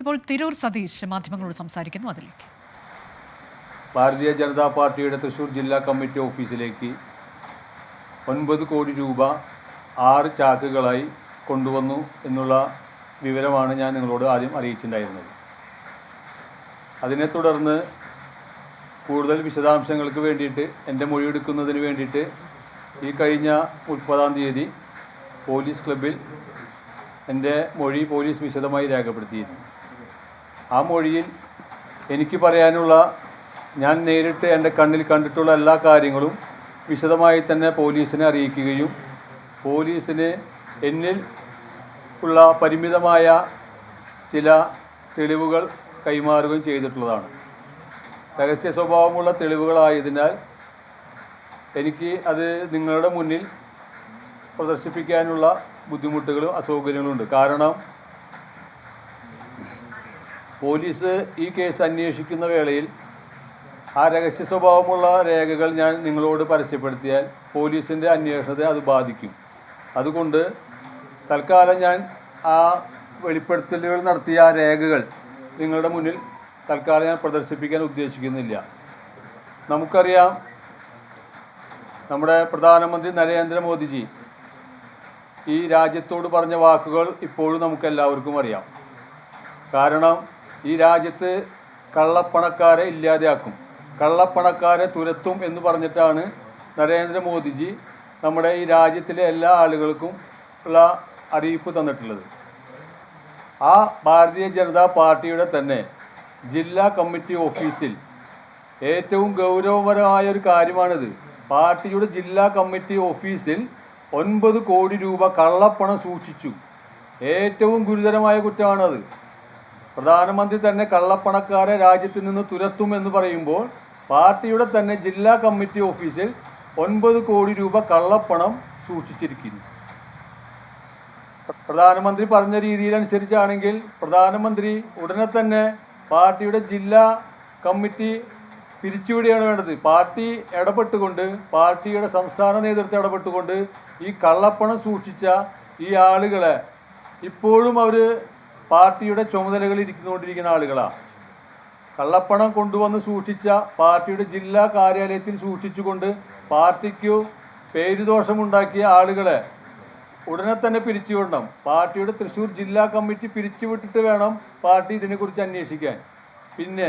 ഇപ്പോൾ തിരൂർ സതീഷ് മാധ്യമങ്ങളോട് സംസാരിക്കുന്നു അതിലേക്ക്. ഭാരതീയ ജനതാ പാർട്ടിയുടെ തൃശൂർ ജില്ലാ കമ്മിറ്റി ഓഫീസിലേക്ക് ഒൻപത് കോടി രൂപ ആറ് ചാക്കുകളായി കൊണ്ടുവന്നു എന്നുള്ള വിവരമാണ് ഞാൻ നിങ്ങളോട് ആദ്യം അറിയിച്ചിട്ടുണ്ടായിരുന്നത്. അതിനെ തുടർന്ന് കൂടുതൽ വിശദാംശങ്ങൾക്ക് വേണ്ടിയിട്ട് എന്റെ മൊഴിയെടുക്കുന്നതിന് വേണ്ടിയിട്ട് ഈ കഴിഞ്ഞ മുപ്പതാം തീയതി പോലീസ് ക്ലബിൽ എന്റെ മൊഴി പോലീസ് വിശദമായി രേഖപ്പെടുത്തിയിരുന്നു. ആ മൊഴിയിൽ എനിക്ക് പറയാനുള്ള ഞാൻ നേരിട്ട് എന്റെ കണ്ണിൽ കണ്ടിട്ടുള്ള എല്ലാ കാര്യങ്ങളും വിശദമായി തന്നെ പോലീസിനെ അറിയിക്കുകയും പോലീസിന് എന്നിൽ ഉള്ള പരിമിതമായ ചില തെളിവുകൾ കൈമാറുകയും ചെയ്തിട്ടുള്ളതാണ്. രഹസ്യ സ്വഭാവമുള്ള തെളിവുകളായതിനാൽ എനിക്ക് അത് നിങ്ങളുടെ മുന്നിൽ പ്രദർശിപ്പിക്കാനുള്ള ബുദ്ധിമുട്ടുകളും അസൗകര്യങ്ങളും ഉണ്ട് കാരണം പോലീസ് ഈ കേസ് അന്വേഷിക്കുന്ന വേളയിൽ ആ രഹസ്യ സ്വഭാവമുള്ള രേഖകൾ ഞാൻ നിങ്ങളോട് പരസ്യപ്പെടുത്തിയാൽ പോലീസിന്റെ അന്വേഷണത്തെ അത് ബാധിക്കും. അതുകൊണ്ട് തൽക്കാലം ഞാൻ ആ വെളിപ്പെടുത്തലുകൾ നടത്തിയ ആ രേഖകൾ നിങ്ങളുടെ മുന്നിൽ തൽക്കാലം ഞാൻ പ്രദർശിപ്പിക്കാൻ ഉദ്ദേശിക്കുന്നില്ല. നമുക്കറിയാം നമ്മുടെ പ്രധാനമന്ത്രി നരേന്ദ്രമോദിജി ഈ രാജ്യത്തോട് പറഞ്ഞ വാക്കുകൾ ഇപ്പോഴും നമുക്കെല്ലാവർക്കും അറിയാം. കാരണം ഈ രാജ്യത്ത് കള്ളപ്പണക്കാരെ ഇല്ലാതെയാക്കും. കള്ളപ്പണക്കാരെ തുരത്തും എന്ന് പറഞ്ഞിട്ടാണ് നരേന്ദ്രമോദിജി നമ്മുടെ ഈ രാജ്യത്തിലെ എല്ലാ ആളുകൾക്കും ഉള്ള അറിയിപ്പ് തന്നിട്ടുള്ളത്. ആ ഭാരതീയ ജനതാ പാർട്ടിയുടെ തന്നെ ജില്ലാ കമ്മിറ്റി ഓഫീസിൽ ഏറ്റവും ഗൗരവപരമായ ഒരു കാര്യമാണിത്. പാർട്ടിയുടെ ജില്ലാ കമ്മിറ്റി ഓഫീസിൽ ഒൻപത് കോടി രൂപ കള്ളപ്പണം സൂക്ഷിച്ചു. ഏറ്റവും ഗുരുതരമായ കുറ്റമാണത്. പ്രധാനമന്ത്രി തന്നെ കള്ളപ്പണക്കാരെ രാജ്യത്ത് നിന്ന് തുരത്തും എന്ന് പറയുമ്പോൾ പാർട്ടിയുടെ തന്നെ ജില്ലാ കമ്മിറ്റി ഓഫീസിൽ ഒൻപത് കോടി രൂപ കള്ളപ്പണം സൂക്ഷിച്ചിരിക്കുന്നു. പ്രധാനമന്ത്രി പറഞ്ഞ രീതിയിലനുസരിച്ചാണെങ്കിൽ പ്രധാനമന്ത്രി ഉടനെ തന്നെ പാർട്ടിയുടെ ജില്ലാ കമ്മിറ്റി പിരിച്ചുവിടുകയാണ് വേണ്ടത്. പാർട്ടി ഇടപെട്ടുകൊണ്ട് പാർട്ടിയുടെ സംസ്ഥാന നേതൃത്വം ഇടപെട്ടുകൊണ്ട് ഈ കള്ളപ്പണം സൂക്ഷിച്ച ഈ ആളുകളെ ഇപ്പോഴും അവർ പാർട്ടിയുടെ ചുമതലകളിൽ ഇരിക്കുന്നുകൊണ്ടിരിക്കുന്ന ആളുകളാണ് കള്ളപ്പണം കൊണ്ടുവന്ന് സൂക്ഷിച്ച പാർട്ടിയുടെ ജില്ലാ കാര്യാലയത്തിൽ സൂക്ഷിച്ചുകൊണ്ട് പാർട്ടിക്കു പേരുദോഷമുണ്ടാക്കിയ ആളുകളെ ഉടനെ തന്നെ പിരിച്ചുവിടണം. പാർട്ടിയുടെ തൃശ്ശൂർ ജില്ലാ കമ്മിറ്റി പിരിച്ചുവിട്ടിട്ട് വേണം പാർട്ടി ഇതിനെക്കുറിച്ച് അന്വേഷിക്കാൻ. പിന്നെ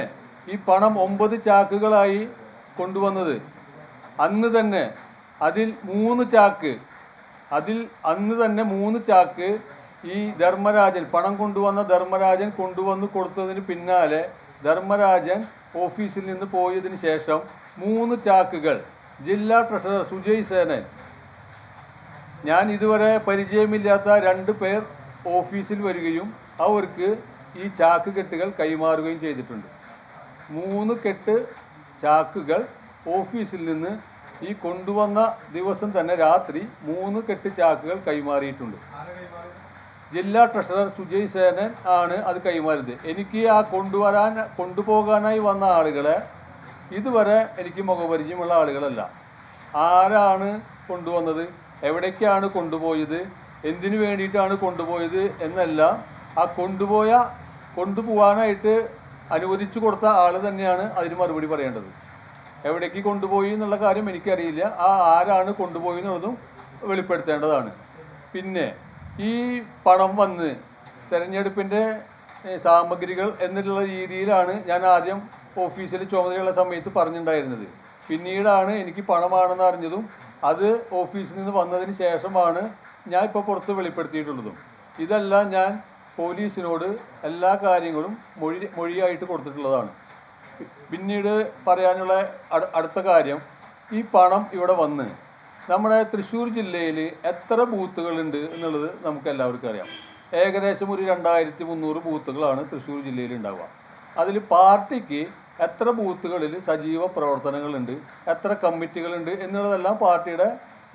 ഈ പണം ഒമ്പത് ചാക്കുകളായി കൊണ്ടുവന്നത്. അന്ന് തന്നെ അതിൽ മൂന്ന് ചാക്ക് അതിൽ അന്ന് തന്നെ മൂന്ന് ചാക്ക് ഈ ധർമ്മരാജൻ പണം കൊണ്ടുവന്ന ധർമ്മരാജൻ കൊണ്ടുവന്ന് കൊടുത്തതിന് പിന്നാലെ ധർമ്മരാജൻ ഓഫീസിൽ നിന്ന് പോയതിന് ശേഷം മൂന്ന് ചാക്കുകൾ ജില്ലാ ട്രഷറർ സുജയ് സേനൻ ഞാൻ ഇതുവരെ പരിചയമില്ലാത്ത രണ്ട് പേർ ഓഫീസിൽ വരികയും അവർക്ക് ഈ ചാക്ക് കെട്ടുകൾ കൈമാറുകയും ചെയ്തിട്ടുണ്ട്. മൂന്ന് കെട്ട് ചാക്കുകൾ ഓഫീസിൽ നിന്ന് ഈ കൊണ്ടുവന്ന ദിവസം തന്നെ രാത്രി മൂന്ന് കെട്ട് ചാക്കുകൾ കൈമാറിയിട്ടുണ്ട്. ജില്ലാ ട്രഷറർ സുജയ് സേനൻ ആണ് അത് കൈമാറിയത്. എനിക്ക് ആ കൊണ്ടുവരാൻ കൊണ്ടുപോകാനായി വന്ന ആളുകളെ ഇതുവരെ എനിക്ക് മുഖപരിചയമുള്ള ആളുകളല്ല. ആരാണ് കൊണ്ടുവന്നത്? എവിടേക്കാണ് കൊണ്ടുപോയത്? എന്തിനു വേണ്ടിയിട്ടാണ് കൊണ്ടുപോയത് എന്നെല്ലാം ആ കൊണ്ടുപോയ കൊണ്ടുപോകാനായിട്ട് അനുവദിച്ചു കൊടുത്ത ആൾ തന്നെയാണ് അതിന് മറുപടി പറയേണ്ടത്. എവിടേക്ക് കൊണ്ടുപോയി എന്നുള്ള കാര്യം എനിക്കറിയില്ല. ആ ആരാണ് കൊണ്ടുപോയി എന്നുള്ളതും വെളിപ്പെടുത്തേണ്ടതാണ്. പിന്നെ ഈ പണം വന്ന് തെരഞ്ഞെടുപ്പിന്റെ സാമഗ്രികൾ എന്നുള്ള രീതിയിലാണ് ഞാൻ ആദ്യം ഓഫീസിൽ ചുമതലയുള്ള സമയത്ത് പറഞ്ഞിട്ടുണ്ടായിരുന്നത്. പിന്നീടാണ് എനിക്ക് പണമാണെന്ന് അറിഞ്ഞതും അത് ഓഫീസിൽ നിന്ന് വന്നതിന് ശേഷമാണ് ഞാൻ ഇപ്പോൾ പുറത്ത് വെളിപ്പെടുത്തിയിട്ടുള്ളതും. ഇതെല്ലാം ഞാൻ പോലീസിനോട് എല്ലാ കാര്യങ്ങളും മൊഴി മൊഴിയായിട്ട് കൊടുത്തിട്ടുള്ളതാണ്. പിന്നീട് പറയാനുള്ള അടുത്ത കാര്യം ഈ പണം ഇവിടെ വന്ന് നമ്മുടെ തൃശ്ശൂർ ജില്ലയിൽ എത്ര ബൂത്തുകളുണ്ട് എന്നുള്ളത് നമുക്ക് എല്ലാവർക്കും അറിയാം. ഏകദേശം ഒരു രണ്ടായിരത്തി മുന്നൂറ് ബൂത്തുകളാണ് തൃശ്ശൂർ ജില്ലയിൽ ഉണ്ടാവുക. അതിൽ പാർട്ടിക്ക് എത്ര ബൂത്തുകളിൽ സജീവ പ്രവർത്തനങ്ങളുണ്ട് എത്ര കമ്മിറ്റികളുണ്ട് എന്നുള്ളതെല്ലാം പാർട്ടിയുടെ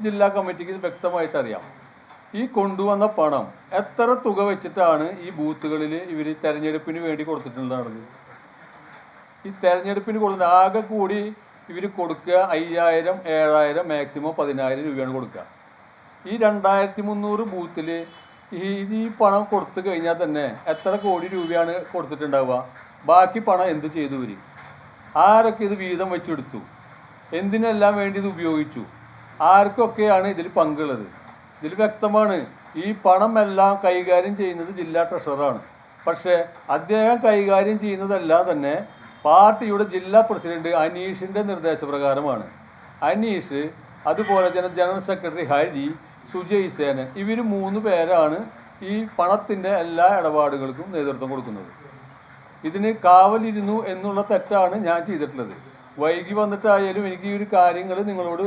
ജില്ലാ കമ്മിറ്റിക്ക് വ്യക്തമായിട്ട് അറിയാം. ഈ കൊണ്ടുവന്ന പണം എത്ര തുക വെച്ചിട്ടാണ് ഈ ബൂത്തുകളിൽ ഇവർ തെരഞ്ഞെടുപ്പിന് വേണ്ടി കൊടുത്തിട്ടുള്ളതാണ് ഈ തെരഞ്ഞെടുപ്പിന് കൊടുക്കുന്ന ആകെ കൂടി ഇവർ കൊടുക്കുക അയ്യായിരം ഏഴായിരം മാക്സിമം പതിനായിരം രൂപയാണ് കൊടുക്കുക. ഈ രണ്ടായിരത്തി മുന്നൂറ് ബൂത്തിൽ ഈ ഈ പണം കൊടുത്തു കഴിഞ്ഞാൽ തന്നെ എത്ര കോടി രൂപയാണ് കൊടുത്തിട്ടുണ്ടാവുക? ബാക്കി പണം എന്ത് ചെയ്തു വരും ആരൊക്കെ ഇത് വീതം വെച്ചെടുത്തു? എന്തിനെല്ലാം വേണ്ടി ഇത് ഉപയോഗിച്ചു? ആർക്കൊക്കെയാണ് ഇതിൽ പങ്കുള്ളത്? ഇതിൽ വ്യക്തമാണ് ഈ പണം എല്ലാം കൈകാര്യം ചെയ്യുന്നത് ജില്ലാ ട്രഷറാണ് പക്ഷേ അദ്ദേഹം കൈകാര്യം ചെയ്യുന്നതല്ല തന്നെ പാർട്ടിയുടെ ജില്ലാ പ്രസിഡന്റ് അനീഷിന്റെ നിർദ്ദേശപ്രകാരമാണ്. അനീഷ് അതുപോലെ തന്നെ ജനറൽ സെക്രട്ടറി ഹരി സുജയ് സേന ഇവർ മൂന്ന് പേരാണ് ഈ പണത്തിന്റെ എല്ലാ ഇടപാടുകൾക്കും നേതൃത്വം കൊടുക്കുന്നത്. ഇതിന് കാവലിരുന്നു എന്നുള്ള തെറ്റാണ് ഞാൻ ചെയ്തിട്ടുള്ളത്. വൈകി വന്നിട്ടായാലും എനിക്ക് ഈ ഒരു കാര്യങ്ങൾ നിങ്ങളോട്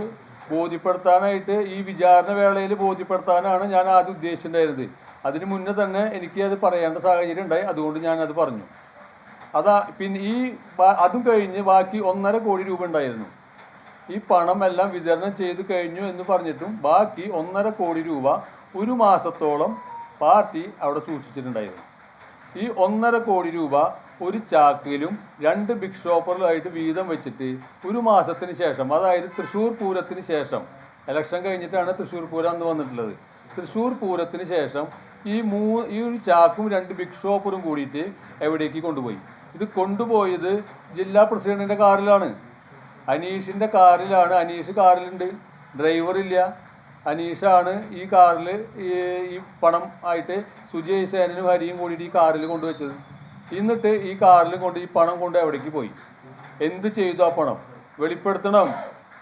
ബോധ്യപ്പെടുത്താനായിട്ട് ഈ വിചാരണ വേളയിൽ ബോധ്യപ്പെടുത്താനാണ് ഞാൻ ആദ്യം ഉദ്ദേശിച്ചിട്ടുണ്ടായിരുന്നത്. അതിന് മുന്നേ തന്നെ എനിക്ക് അത് പറയേണ്ട സാഹചര്യം ഉണ്ടായി. അതുകൊണ്ട് ഞാൻ അത് പറഞ്ഞു. അതാ പിന്നെ ഈ അതും കഴിഞ്ഞ് ബാക്കി ഒന്നര കോടി രൂപ ഉണ്ടായിരുന്നു. ഈ പണം എല്ലാം വിതരണം ചെയ്ത് കഴിഞ്ഞു എന്ന് പറഞ്ഞിട്ടും ബാക്കി ഒന്നര കോടി രൂപ ഒരു മാസത്തോളം പാർട്ടി അവിടെ സൂക്ഷിച്ചിട്ടുണ്ടായിരുന്നു. ഈ ഒന്നര കോടി രൂപ ഒരു ചാക്കിലും രണ്ട് ബിഗ് ഷോപ്പറിലായിട്ട് വീതം വെച്ചിട്ട് ഒരു മാസത്തിന് ശേഷം അതായത് തൃശ്ശൂർ പൂരത്തിന് ശേഷം ഇലക്ഷൻ കഴിഞ്ഞിട്ടാണ് തൃശ്ശൂർ പൂരം അന്ന് വന്നിട്ടുള്ളത്. തൃശ്ശൂർ പൂരത്തിന് ശേഷം ഈ മൂ ഈ ഒരു ചാക്കും രണ്ട് ബിഗ് ഷോപ്പറും കൂടിയിട്ട് എവിടേക്ക് കൊണ്ടുപോയി? ഇത് കൊണ്ടുപോയത് ജില്ലാ പ്രസിഡന്റിന്റെ കാറിലാണ്. അനീഷിന്റെ കാറിലാണ്. അനീഷ് കാറിലുണ്ട്. ഡ്രൈവർ ഇല്ല. അനീഷാണ് ഈ കാറിൽ ഈ പണം ആയിട്ട് സുജയ് സേനനും ഹരിയും കൂടിയിട്ട് ഈ കാറിൽ കൊണ്ടുവച്ചത്. എന്നിട്ട് ഈ കാറിൽ കൊണ്ട് ഈ പണം കൊണ്ട് എവിടേക്ക് പോയി? എന്ത് ചെയ്തു ആ പണം? വെളിപ്പെടുത്തണം.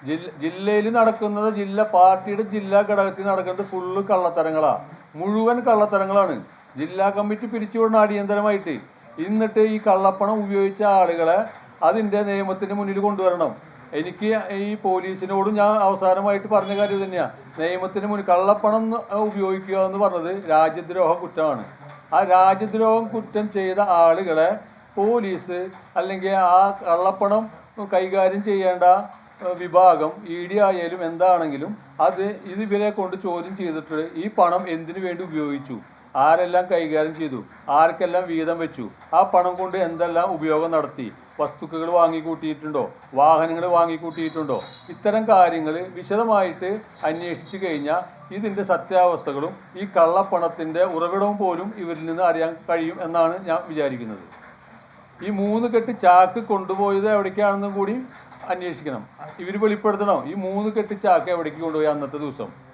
ജില്ല ജില്ലയിൽ നടക്കുന്നത് ജില്ല പാർട്ടിയുടെ ജില്ലാ ഘടകത്തിൽ നടക്കുന്നത് ഫുള്ള് കള്ളത്തരങ്ങളാണ് മുഴുവൻ കള്ളത്തരങ്ങളാണ്. ജില്ലാ കമ്മിറ്റി പിരിച്ചുവിടണം അടിയന്തരമായിട്ട് എന്നിട്ട് ഈ കള്ളപ്പണം ഉപയോഗിച്ച ആളുകളെ അതിന്റെ നിയമത്തിന് മുന്നിൽ കൊണ്ടുവരണം. എനിക്ക് ഈ പോലീസിനോടും ഞാൻ അവസാനമായിട്ട് പറഞ്ഞ കാര്യം തന്നെയാണ് നിയമത്തിന് മുന്നിൽ കള്ളപ്പണം ഉപയോഗിക്കുക എന്ന് പറഞ്ഞത് രാജ്യദ്രോഹ കുറ്റമാണ്. ആ രാജ്യദ്രോഹം കുറ്റം ചെയ്ത ആളുകളെ പോലീസ് അല്ലെങ്കിൽ ആ കള്ളപ്പണം കൈകാര്യം ചെയ്യേണ്ട വിഭാഗം ഇ ഡി ആയാലും എന്താണെങ്കിലും അത് ഇത് ഇവരെ കൊണ്ട് ചോദ്യം ചെയ്തിട്ട് ഈ പണം എന്തിനു വേണ്ടി ഉപയോഗിച്ചു? ആരെല്ലാം കൈകാര്യം ചെയ്തു? ആർക്കെല്ലാം വീതം വെച്ചു? ആ പണം കൊണ്ട് എന്തെല്ലാം ഉപയോഗം നടത്തി? വസ്തുക്കൾ വാങ്ങിക്കൂട്ടിയിട്ടുണ്ടോ? വാഹനങ്ങൾ വാങ്ങിക്കൂട്ടിയിട്ടുണ്ടോ? ഇത്തരം കാര്യങ്ങൾ വിശദമായിട്ട് അന്വേഷിച്ചു കഴിഞ്ഞാൽ ഇതിന്റെ സത്യാവസ്ഥകളും ഈ കള്ളപ്പണത്തിന്റെ ഉറവിടവും പോലും ഇവരിൽ നിന്ന് അറിയാൻ കഴിയും എന്നാണ് ഞാൻ വിചാരിക്കുന്നത്. ഈ മൂന്ന് കെട്ട് ചാക്ക് കൊണ്ടുപോയത് എവിടേക്കാണെന്നും കൂടി അന്വേഷിക്കണം. ഇവർ വെളിപ്പെടുത്തണം. ഈ മൂന്ന് കെട്ട് ചാക്ക് എവിടേക്ക് കൊണ്ടുപോയി അന്നത്തെ ദിവസം?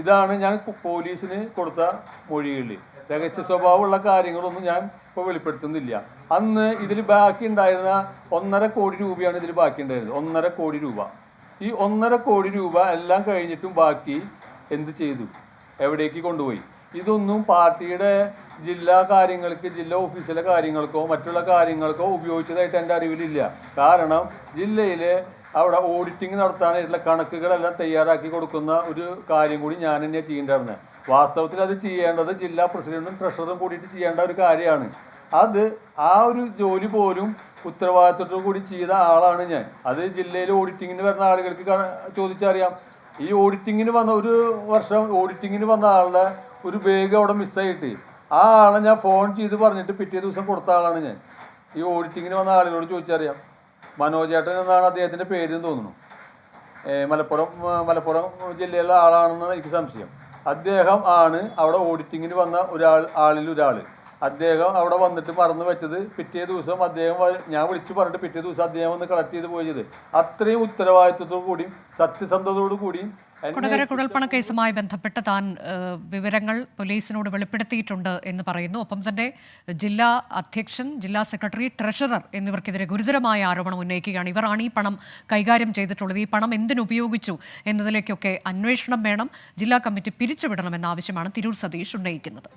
ഇതാണ് ഞാൻ പോലീസിന് കൊടുത്ത മൊഴികളിൽ രഹസ്യ സ്വഭാവമുള്ള കാര്യങ്ങളൊന്നും ഞാൻ ഇപ്പോൾ വെളിപ്പെടുത്തുന്നില്ല. അന്ന് ഇതിൽ ബാക്കി ഉണ്ടായിരുന്ന ഒന്നര കോടി രൂപയാണ് ഇതിൽ ബാക്കി ഉണ്ടായിരുന്നത് ഒന്നര കോടി രൂപ. ഈ ഒന്നര കോടി രൂപ എല്ലാം കഴിഞ്ഞിട്ടും ബാക്കി എന്ത് ചെയ്തു? എവിടേക്ക് കൊണ്ടുപോയി? ഇതൊന്നും പാർട്ടിയുടെ ജില്ലാ കാര്യങ്ങൾക്ക് ജില്ലാ ഓഫീസിലെ കാര്യങ്ങൾക്കോ മറ്റുള്ള കാര്യങ്ങൾക്കോ ഉപയോഗിച്ചതായിട്ട് എന്റെ അറിവിലില്ല. കാരണം ജില്ലയിലെ അവിടെ ഓഡിറ്റിംഗ് നടത്താനായിട്ടുള്ള കണക്കുകളെല്ലാം തയ്യാറാക്കി കൊടുക്കുന്ന ഒരു കാര്യം കൂടി ഞാൻ തന്നെ ചെയ്യേണ്ടതാണ് വാസ്തവത്തിൽ അത് ചെയ്യേണ്ടത് ജില്ലാ പ്രസിഡന്റും ട്രഷററും കൂടിയിട്ട് ചെയ്യേണ്ട ഒരു കാര്യമാണ്. അത് ആ ഒരു ജോലി പോലും ഉത്തരവാദിത്വത്തോടു കൂടി ചെയ്ത ആളാണ് ഞാൻ. അത് ജില്ലയിൽ ഓഡിറ്റിങ്ങിന് വരുന്ന ആളുകൾക്ക് ചോദിച്ചറിയാം. ഈ ഓഡിറ്റിങ്ങിന് വന്ന ഒരു വർഷം ഓഡിറ്റിങ്ങിന് വന്ന ആളുടെ ഒരു ബാഗ് അവിടെ മിസ്സായിട്ട് ആ ആളെ ഞാൻ ഫോൺ ചെയ്ത് പറഞ്ഞിട്ട് പിറ്റേ ദിവസം കൊടുത്ത ആളാണ് ഞാൻ. ഈ ഓഡിറ്റിങ്ങിന് വന്ന ആളുകളോട് ചോദിച്ചറിയാം. മനോജേട്ടൻ എന്നാണ് അദ്ദേഹത്തിന്റെ പേരെന്ന് തോന്നുന്നു. മലപ്പുറം മലപ്പുറം ജില്ലയിലെ ആളാണെന്ന് എനിക്ക് സംശയം. അദ്ദേഹം ആണ് അവിടെ ഓഡിറ്റിങ്ങിന് വന്ന ഒരാൾ ആളിൽ ഒരാൾ. അദ്ദേഹം അവിടെ വന്നിട്ട് മറന്നു വെച്ചത് പിറ്റേ ദിവസം അദ്ദേഹം ഞാൻ വിളിച്ചു പറഞ്ഞിട്ട് പിറ്റേ ദിവസം അദ്ദേഹം വന്ന് കളക്ട് ചെയ്ത് പോയത്. അത്രയും ഉത്തരവാദിത്വത്തോടു കൂടിയും സത്യസന്ധതയോടു കൂടിയും കൊടകര കുഴൽപ്പണ കേസുമായി ബന്ധപ്പെട്ട് താൻ വിവരങ്ങൾ പോലീസിനോട് വെളിപ്പെടുത്തിയിട്ടുണ്ട് എന്ന് പറയുന്നു. ഒപ്പം തന്നെ ജില്ലാ അധ്യക്ഷൻ ജില്ലാ സെക്രട്ടറി ട്രഷറർ എന്നിവർക്കെതിരെ ഗുരുതരമായ ആരോപണം ഉന്നയിക്കുകയാണ്. ഇവരാണ് ഈ പണം കൈകാര്യം ചെയ്തിട്ടുള്ളത്. ഈ പണം എന്തിനുപയോഗിച്ചു എന്നതിലേക്കൊക്കെ അന്വേഷണം വേണം. ജില്ലാ കമ്മിറ്റി പിരിച്ചുവിടണമെന്ന ആവശ്യമാണ് തിരൂർ സതീഷ് ഉന്നയിക്കുന്നത്.